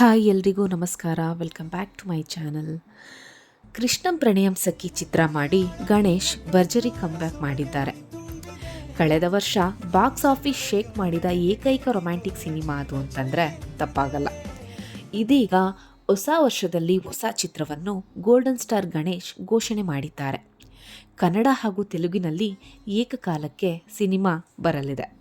Hi ಎಲ್ರಿಗೂ ನಮಸ್ಕಾರ. Welcome back to my channel Krishnam Pranayam Sakhi ಚಿತ್ರ ಮಾಡಿ ಗಣೇಶ್ ಭರ್ಜರಿ ಕಮ್ಬ್ಯಾಕ್ ಮಾಡಿದ್ದಾರೆ. ಕಳೆದ ವರ್ಷ ಬಾಕ್ಸ್ ಆಫೀಸ್ ಶೇಕ್ ಮಾಡಿದ ಏಕೈಕ ರೊಮ್ಯಾಂಟಿಕ್ ಸಿನಿಮಾ ಅದು ಅಂತಂದರೆ ತಪ್ಪಾಗಲ್ಲ. ಇದೀಗ ಹೊಸ ವರ್ಷದಲ್ಲಿ ಹೊಸ ಚಿತ್ರವನ್ನು ಗೋಲ್ಡನ್ ಸ್ಟಾರ್ ಗಣೇಶ್ ಘೋಷಣೆ ಮಾಡಿದ್ದಾರೆ. ಕನ್ನಡ ಹಾಗೂ ತೆಲುಗಿನಲ್ಲಿ ಏಕಕಾಲಕ್ಕೆ ಸಿನಿಮಾ ಬರಲಿದೆ.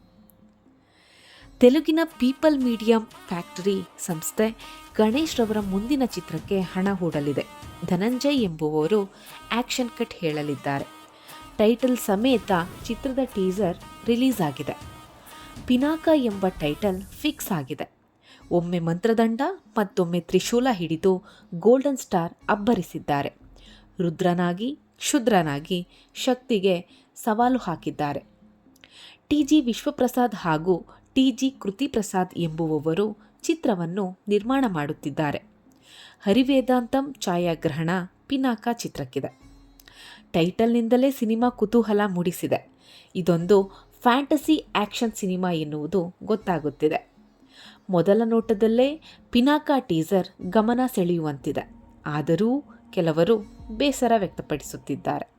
ತೆಲುಗಿನ ಪೀಪಲ್ ಮೀಡಿಯಂ ಫ್ಯಾಕ್ಟರಿ ಸಂಸ್ಥೆ ಗಣೇಶ್ ರವರ ಮುಂದಿನ ಚಿತ್ರಕ್ಕೆ ಹಣ ಹೂಡಲಿದೆ. ಧನಂಜಯ್ ಎಂಬುವವರು ಆಕ್ಷನ್ ಕಟ್ ಹೇಳಲಿದ್ದಾರೆ. ಟೈಟಲ್ ಸಮೇತ ಚಿತ್ರದ ಟೀಸರ್ ರಿಲೀಸ್ ಆಗಿದೆ. ಪಿನಾಕ ಎಂಬ ಟೈಟಲ್ ಫಿಕ್ಸ್ ಆಗಿದೆ. ಒಮ್ಮೆ ಮಂತ್ರದಂಡ, ಮತ್ತೊಮ್ಮೆ ತ್ರಿಶೂಲ ಹಿಡಿದು ಗೋಲ್ಡನ್ ಸ್ಟಾರ್ ಅಬ್ಬರಿಸಿದ್ದಾರೆ. ರುದ್ರನಾಗಿ, ಕ್ಷುದ್ರನಾಗಿ ಶಕ್ತಿಗೆ ಸವಾಲು ಹಾಕಿದ್ದಾರೆ. ಟಿ ಜಿ ವಿಶ್ವಪ್ರಸಾದ್ ಹಾಗೂ ಟಿ ಜಿ ಕೃತಿ ಪ್ರಸಾದ್ ಎಂಬುವವರು ಚಿತ್ರವನ್ನು ನಿರ್ಮಾಣ ಮಾಡುತ್ತಿದ್ದಾರೆ. ಹರಿವೇದಾಂತಂ ಛಾಯಾಗ್ರಹಣ ಪಿನಾಕ ಚಿತ್ರಕ್ಕಿದೆ. ಟೈಟಲ್ನಿಂದಲೇ ಸಿನಿಮಾ ಕುತೂಹಲ ಮೂಡಿಸಿದೆ. ಇದೊಂದು ಫ್ಯಾಂಟಸಿ ಆ್ಯಕ್ಷನ್ ಸಿನಿಮಾ ಎನ್ನುವುದು ಗೊತ್ತಾಗುತ್ತಿದೆ. ಮೊದಲ ನೋಟದಲ್ಲೇ ಪಿನಾಕ ಟೀಸರ್ ಗಮನ ಸೆಳೆಯುವಂತಿದೆ. ಆದರೂ ಕೆಲವರು ಬೇಸರ ವ್ಯಕ್ತಪಡಿಸುತ್ತಿದ್ದಾರೆ.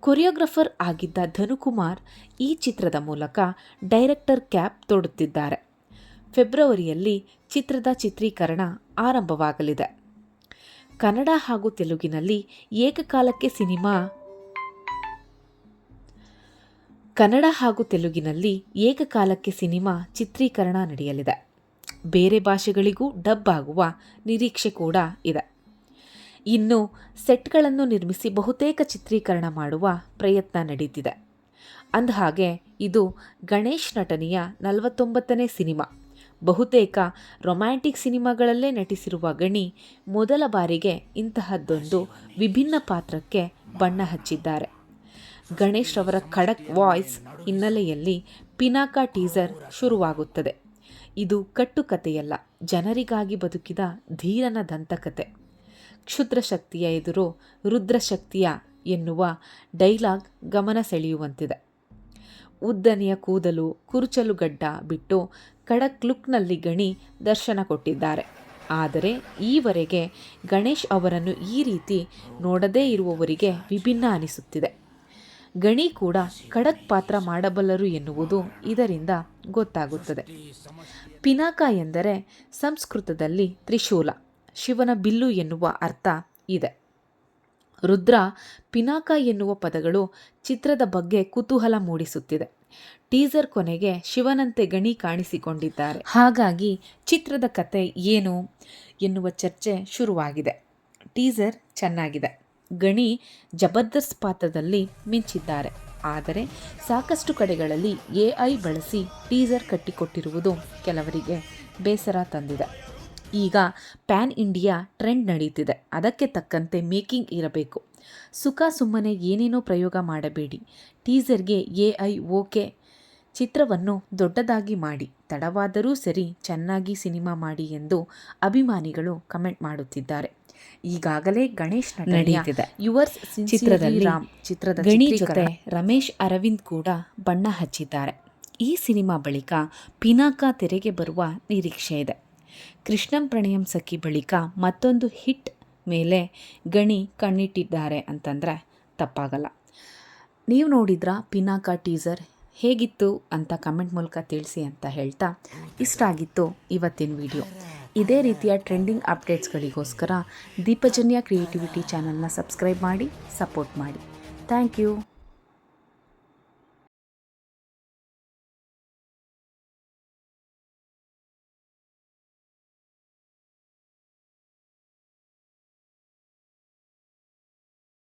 ಕೊರಿಯೋಗ್ರಫರ್ ಆಗಿದ್ದ ಧನುಕುಮಾರ್ ಈ ಚಿತ್ರದ ಮೂಲಕ ಡೈರೆಕ್ಟರ್ ಕ್ಯಾಪ್ ತೊಡುತ್ತಿದ್ದಾರೆ. ಫೆಬ್ರವರಿಯಲ್ಲಿ ಚಿತ್ರದ ಚಿತ್ರೀಕರಣ ಆರಂಭವಾಗಲಿದೆ. ಕನ್ನಡ ಹಾಗೂ ತೆಲುಗಿನಲ್ಲಿ ಏಕಕಾಲಕ್ಕೆ ಸಿನಿಮಾ ಕನ್ನಡ ಹಾಗೂ ತೆಲುಗಿನಲ್ಲಿ ಏಕಕಾಲಕ್ಕೆ ಸಿನಿಮಾ ಚಿತ್ರೀಕರಣ ನಡೆಯಲಿದೆ. ಬೇರೆ ಭಾಷೆಗಳಿಗೂ ಡಬ್ ಆಗುವ ನಿರೀಕ್ಷೆ ಕೂಡ ಇದೆ. ಇನ್ನು ಸೆಟ್ಗಳನ್ನು ನಿರ್ಮಿಸಿ ಬಹುತೇಕ ಚಿತ್ರೀಕರಣ ಮಾಡುವ ಪ್ರಯತ್ನ ನಡೀತಿದೆ. ಅಂದಹಾಗೆ, ಇದು ಗಣೇಶ್ ನಟನೆಯ ನಲವತ್ತೊಂಬತ್ತನೇ ಸಿನಿಮಾ. ಬಹುತೇಕ ರೊಮ್ಯಾಂಟಿಕ್ ಸಿನಿಮಾಗಳಲ್ಲೇ ನಟಿಸಿರುವ ಗಣಿ ಮೊದಲ ಬಾರಿಗೆ ಇಂತಹದ್ದೊಂದು ವಿಭಿನ್ನ ಪಾತ್ರಕ್ಕೆ ಬಣ್ಣ ಹಚ್ಚಿದ್ದಾರೆ. ಗಣೇಶ್ ರವರ ಖಡಕ್ ವಾಯ್ಸ್ ಹಿನ್ನೆಲೆಯಲ್ಲಿ ಪಿನಾಕ ಟೀಸರ್ ಶುರುವಾಗುತ್ತದೆ. ಇದು ಕಟ್ಟುಕತೆಯಲ್ಲ ಜನರಿಗಾಗಿ ಬದುಕಿದ ಧೀರನ ದಂತಕತೆ ಕ್ಷುದ್ರ ಶಕ್ತಿಯ ಎದುರು ರುದ್ರಶಕ್ತಿಯ ಎನ್ನುವ ಡೈಲಾಗ್ ಗಮನ ಸೆಳೆಯುವಂತಿದೆ. ಉದ್ದನೆಯ ಕೂದಲು ಕುರುಚಲು ಗಡ್ಡ ಬಿಟ್ಟು ಖಡಕ್ ಲುಕ್ನಲ್ಲಿ ಗಣಿ ದರ್ಶನ ಕೊಟ್ಟಿದ್ದಾರೆ. ಆದರೆ ಈವರೆಗೆ ಗಣೇಶ್ ಅವರನ್ನು ಈ ರೀತಿ ನೋಡದೇ ಇರುವವರಿಗೆ ವಿಭಿನ್ನ ಅನಿಸುತ್ತಿದೆ. ಗಣಿ ಕೂಡ ಖಡಕ್ ಪಾತ್ರ ಮಾಡಬಲ್ಲರು ಎನ್ನುವುದು ಇದರಿಂದ ಗೊತ್ತಾಗುತ್ತದೆ. ಪಿನಾಕ ಎಂದರೆ ಸಂಸ್ಕೃತದಲ್ಲಿ ತ್ರಿಶೂಲ. ಶಿವನ ಬಿಲ್ಲು ಎನ್ನುವ ಅರ್ಥ ಇದೆ. ರುದ್ರ ಪಿನಾಕ ಎನ್ನುವ ಪದಗಳು ಚಿತ್ರದ ಬಗ್ಗೆ ಕುತೂಹಲ ಮೂಡಿಸುತ್ತಿದೆ. ಟೀಸರ್ ಕೊನೆಗೆ ಶಿವನಂತೆ ಗಣಿ ಕಾಣಿಸಿಕೊಂಡಿದ್ದಾರೆ. ಹಾಗಾಗಿ ಚಿತ್ರದ ಕತೆ ಏನು ಎನ್ನುವ ಚರ್ಚೆ ಶುರುವಾಗಿದೆ. ಟೀಸರ್ ಚೆನ್ನಾಗಿದೆ. ಗಣಿ ಜಬರ್ದಸ್ತ್ ಪಾತ್ರದಲ್ಲಿ ಮಿಂಚಿದ್ದಾರೆ. ಆದರೆ ಸಾಕಷ್ಟು ಕಡೆಗಳಲ್ಲಿ ಎ ಐ ಬಳಸಿ ಟೀಸರ್ ಕಟ್ಟಿಕೊಟ್ಟಿರುವುದು ಕೆಲವರಿಗೆ ಬೇಸರ ತಂದಿದೆ. ಈಗ ಪ್ಯಾನ್ ಇಂಡಿಯಾ ಟ್ರೆಂಡ್ ನಡೀತಿದೆ. ಅದಕ್ಕೆ ತಕ್ಕಂತೆ ಮೇಕಿಂಗ್ ಇರಬೇಕು. ಸುಖ ಸುಮ್ಮನೆ ಏನೇನೋ ಪ್ರಯೋಗ ಮಾಡಬೇಡಿ. ಟೀಸರ್ಗೆ ಎ ಐ ಓಕೆ ಚಿತ್ರವನ್ನು ದೊಡ್ಡದಾಗಿ ಮಾಡಿ. ತಡವಾದರೂ ಸರಿ ಚೆನ್ನಾಗಿ ಸಿನಿಮಾ ಮಾಡಿ ಎಂದು ಅಭಿಮಾನಿಗಳು ಕಮೆಂಟ್ ಮಾಡುತ್ತಿದ್ದಾರೆ. ಈಗಾಗಲೇ ಗಣೇಶ್ ನಡೆಯುತ್ತಿದೆ ಯುವರ್ಸ್ ಚಿತ್ರದಲ್ಲಿ ರಾಮ್ ಚಿತ್ರದ ಗಣಿ ಜೊತೆ ರಮೇಶ್ ಅರವಿಂದ್ ಕೂಡ ಬಣ್ಣ ಹಚ್ಚಿದ್ದಾರೆ. ಈ ಸಿನಿಮಾ ಬಳಿಕ ಪಿನಾಕ ತೆರೆಗೆ ಬರುವ ನಿರೀಕ್ಷೆ ಇದೆ. ಕೃಷ್ಣಂ ಪ್ರಣಯಂ ಸಖಿ ಬಳಿಕ ಮತ್ತೊಂದು ಹಿಟ್ ಮೇಲೆ ಗಣಿ ಕಣ್ಣಿಟ್ಟಿದ್ದಾರೆ ಅಂತಂದರೆ ತಪ್ಪಾಗಲ್ಲ. ನೀವು ನೋಡಿದ್ರ ಪಿನಾಕ ಟೀಸರ್? ಹೇಗಿತ್ತು ಅಂತ ಕಮೆಂಟ್ ಮೂಲಕ ತಿಳಿಸಿ ಅಂತ ಹೇಳ್ತಾ ಇಷ್ಟ ಆಗಿತ್ತು ಇವತ್ತಿನ ವಿಡಿಯೋ. ಇದೇ ರೀತಿಯ ಟ್ರೆಂಡಿಂಗ್ ಅಪ್ಡೇಟ್ಸ್ಗಳಿಗೋಸ್ಕರ ದೀಪಜನ್ಯ ಕ್ರಿಯೇಟಿವಿಟಿ ಚಾನಲ್ನ ಸಬ್ಸ್ಕ್ರೈಬ್ ಮಾಡಿ, ಸಪೋರ್ಟ್ ಮಾಡಿ. Thank you.